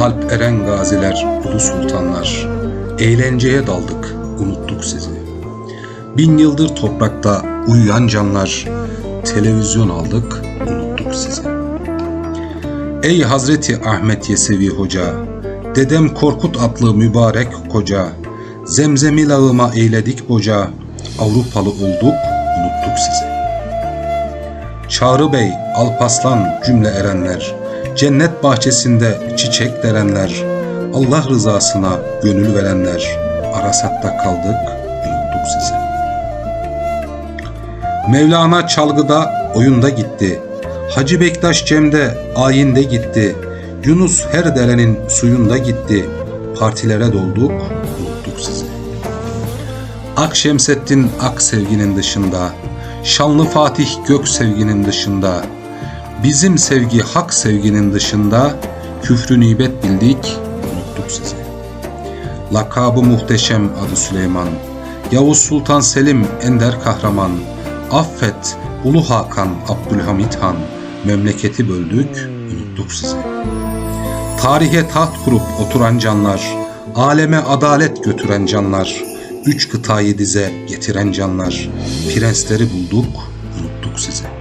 Alp eren gaziler, ulu sultanlar. Eğlenceye daldık, unuttuk sizi. Bin yıldır toprakta uyuyan canlar. Televizyon aldık, unuttuk sizi. Ey Hazreti Ahmet Yesevi Hoca, Dedem Korkut adlı mübarek koca, Zemzemi lağıma eyledik boca, Avrupalı olduk, unuttuk sizi. Çağrı Bey, Alpaslan cümle erenler, cennet bahçesinde çiçek derenler, Allah rızasına gönül verenler, Arasat'ta kaldık, unuttuk sizi. Mevlana çalgıda, oyunda gitti. Hacı Bektaş Cem'de, ayinde gitti. Yunus her derenin suyunda gitti. Partilere dolduk, unuttuk sizi. Akşemseddin ak sevginin dışında, Şanlı Fatih gök sevginin dışında, bizim sevgi hak sevginin dışında, küfrü nibet bildik, unuttuk sizi. Lakabı muhteşem adı Süleyman, Yavuz Sultan Selim ender kahraman, affet Ulu Hakan Abdülhamit Han, memleketi böldük, unuttuk sizi. Tarihe taht kurup oturan canlar, aleme adalet götüren canlar, üç kıtayı dize getiren canlar, prensleri bulduk, unuttuk sizi.